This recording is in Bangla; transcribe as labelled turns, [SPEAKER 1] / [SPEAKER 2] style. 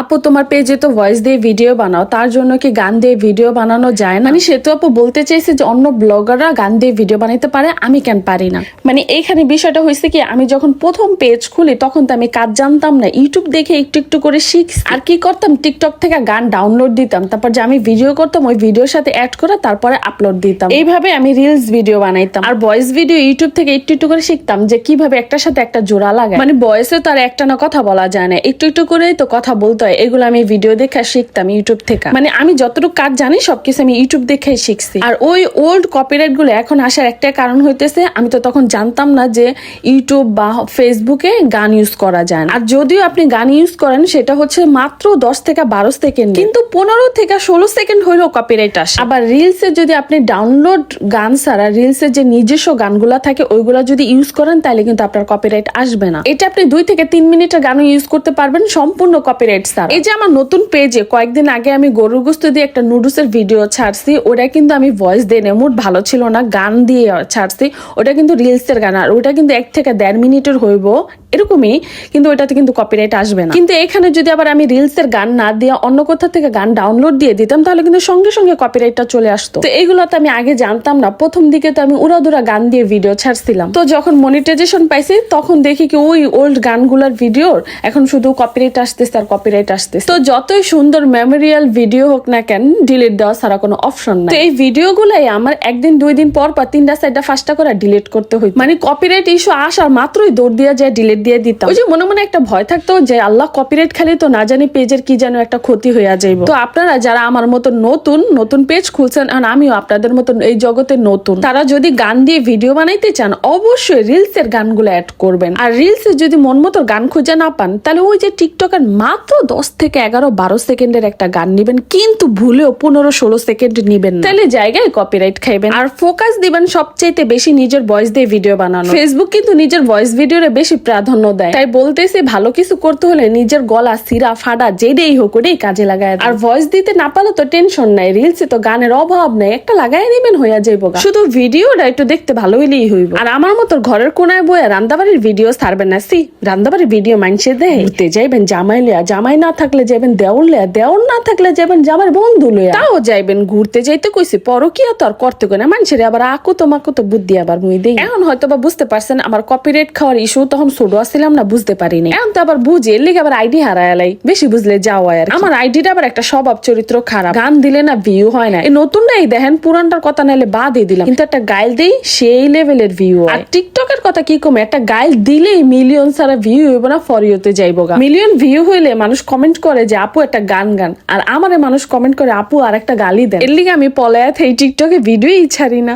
[SPEAKER 1] আপু তোমার পেজে তো ভয়েস দিয়ে ভিডিও বানাও তার জন্য কি গান দিয়ে ভিডিও বানানো যায় না? মানে সে তো আপু বলতে চাইছে যে অন্য ব্লগাররা গান দিয়ে ভিডিও বানাইতে পারে আমি কেন পারি না? মানে এইখানে বিষয়টা হয়েছে কি আমি যখন প্রথম পেজ খুলি তখন তো আমি কাজ জানতাম না ইউটিউব দেখে একটু একটু করে শিখছি। আর কি করতাম টিকটক থেকে গান ডাউনলোড দিতাম তারপর যে আমি ভিডিও করতাম ওই ভিডিওর সাথে অ্যাড করে তারপরে আপলোড দিতাম। এইভাবে আমি রিলস ভিডিও বানাইতাম। আর ভয়েস ভিডিও ইউটিউব থেকে একটু একটু করে শিখতাম যে কীভাবে একটার সাথে একটা জোড়া লাগায়। মানে বয়সে তো আর একটা না কথা বলা যায় না একটু একটু করে তো কথা বলতে হয় এগুলো আমি ভিডিও দেখে শিখতাম ইউটিউব থেকে। মানে আমি যতটুকু কাজ জানি, সবকিছু আমি ইউটিউব দেখে শিখছি। আর ওই ওল্ড কপিরাইটগুলো এখন আসার একটা কারণ হইতেছে, আমি তো তখন জানতাম না যে ইউটিউব বা ফেসবুকে গান ইউজ করা যায় আর যদিও আপনি গান ইউজ করেন, সেটা হচ্ছে মাত্র দশ থেকে বারো সেকেন্ড কিন্তু পনেরো থেকে ষোলো সেকেন্ড হইলেও কপিরাইট আসে। আবার রিলসে যদি আপনি ডাউনলোড গান ছাড়া রিলসের যে নিজস্ব গানগুলা থাকে, ওইগুলা যদি ইউজ করেন, তাহলে কিন্তু আপনার কপিরাইট আসবে না। এটা আপনি দুই থেকে তিন মিনিটের গানও ইউজ করতে পারবেন, সম্পূর্ণ কপিরাইট এই যে আমার নতুন পেজে কয়েকদিন আগে আমি গরুর গোস্ত দিয়ে একটা নুডলসের ভিডিও ছাড়ছি, ওটা কিন্তু আমি ভয়েস দিয়ে নেই ভালো ছিল না, গান দিয়ে ছাড়ছি, ওটা কিন্তু রিলসের গান, আর ওটা কিন্তু এক থেকে দেড় মিনিটের হইব এরকমই, কিন্তু ওটাতে কিন্তু কপিরাইট আসবে না। কিন্তু এখানে যদি আবার আমি রিলসের গান না দিয়ে অন্য কোথা থেকে গান ডাউনলোড দিয়ে দিতাম, তাহলে কিন্তু সঙ্গে সঙ্গে কপিরাইটটা চলে আসতো। তো এইগুলো তো আমি আগে জানতাম না, প্রথম দিকে তো আমি উড়াদুরা গান দিয়ে ভিডিও ছাড়ছিলাম। তো যখন মনিটাইজেশন পাইছি, তখন দেখি কি ওই ওল্ড গানগুলোর ভিডিওর এখন শুধু কপিরাইট আসতেছে আর কপিরাইট আসতেছে। তো যতই সুন্দর মেমোরিয়াল ভিডিও হোক না কেন ডিলিট দেওয়া ছাড়া কোনো অপশন নাই। তো এই ভিডিওগুলাই আমার একদিন, দুই দিন পর পর তিনটা, চারটা ফার্স্টটা করে ডিলিট করতে হইতো। মানে কপিরাইট ইস্যু আসার মাত্রই দৌড় দিয়ে যায় ডিলিট দিয়ে দিতাম। ওই যে মনে মনে একটা ভয় থাকতো যে আল্লাহ কপিরাইট খালি তো না জানি পেজের কি যেন একটা ক্ষতি হইয়া যাইব। তো আপনারা যারা আমার মতো নতুন নতুন পেজ খুলছেন, আর আমিও আপনাদের মতো এই জগতে নতুন, তারা যদি গান দিয়ে ভিডিও বানাইতে চান, অবশ্যই রিলস এর গানগুলো অ্যাড করবেন। আর রিলসে যদি মন মতো গান খুঁজে না পান, তাহলে ওই যে টিকটকের মাত্র দশ থেকে এগারো, বারো সেকেন্ডের একটা গান নিবেন, কিন্তু ভুলেও পনেরো, ষোলো সেকেন্ড নিবেন তাহলে জায়গায় কপিরাইট খাইবেন। আর ফোকাস দিবেন সবচাইতে বেশি নিজের ভয়েস দিয়ে ভিডিও বানানো। ফেসবুক কিন্তু নিজের ভয়েস ভিডিওরে বেশি প্রাধান্য দেয়। তাই বলতেছি ভালো কিছু করতে হলে নিজের গলা সিরা ফাডা যেটাই হোক ওটাই কাজে লাগায় আর ভয়েস দিতে না পারলে তো টেনশন নাই রিলসে তো গানের অভাব নাই একটা লাগাই নেবেন হইয়া যাইব। শুধু ভিডিওটা একটু দেখতে ভালো হইলেই হইব। আর আমার মতো ঘরের কোনায় বইয়া রান্দাবাড়ির ভিডিও ছাড়বেন না। সি রান্দাবাড়ির ভিডিও মানছে দেয় ঘুরতে যাইবেন জামাই লিয়া জামাই না থাকলে যাবেন দেওর লিয়া দেওর না থাকলে যাবেন জামার বন্ধু লইয়া। তাও যাইবেন ঘুরতে যাইতে কইছি পরকিয়া তো আর করতে কই না। মানুষের আবার আকু তোমাকে তো বুদ্ধি আবার মুই দেই। এখন হয়তো বা বুঝতে পারছেন আমার কপিরাইট খাওয়ার ইস্যু তখন ছোট আসছিলাম না, বুঝতে পারিনি। এখন তো আবার বুঝি, এর লিগে আবার আইডি হারায়ালাই বেশি বুঝলে যাওয়া আর আমার আইডিটা আবার একটা স্বভাব চরিত্র খারাপ। গান দিলে না ভিউ হয় না। এই নতুনটাই দেখেন, পুরানটার কথা নাইলে বা দিয়ে দিলাম। কিন্তু একটা গাইল দেই, সেই লেভেলের ভিউ আর টিকটকের কথা কি কমে? একটা গাইল দিলেই মিলিয়ন সারা ভিউ হইব না ফরিওতে যাইব গা। মিলিয়ন ভিউ হইলে মানুষ কমেন্ট করে যে, আপু, একটা গান গান। আর আমারে মানুষ কমেন্ট করে, আপু আর একটা গালি দেন। এর লিগে আমি পলায়াত এই টিকটকে ভিডিওই ছাড়ি না।